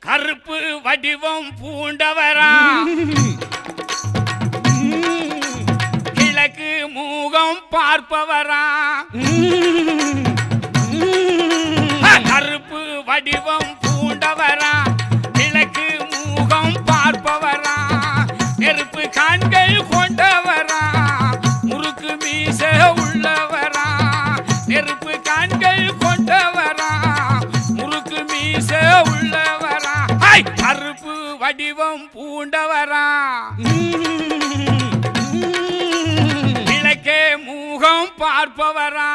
கருப்பு வடிவம் பூண்டவரா. கிழக்கு மூகம் பார்ப்பவரா. கருப்பு வடிவம் பூண்டவரா. கிழக்கு மூகம் பார்ப்பவரா. நெருப்பு கண்கள் கொண்டவரா. முறுக்கு மீச உள்ளவரா. நெருப்பு கண்கள் கொண்டவரா. முறுக்கு மீச உள்ளவரா. கருப்பு வடிவம் பூண்டவரா. கிழக்கே மூகம் பார்ப்பவரா.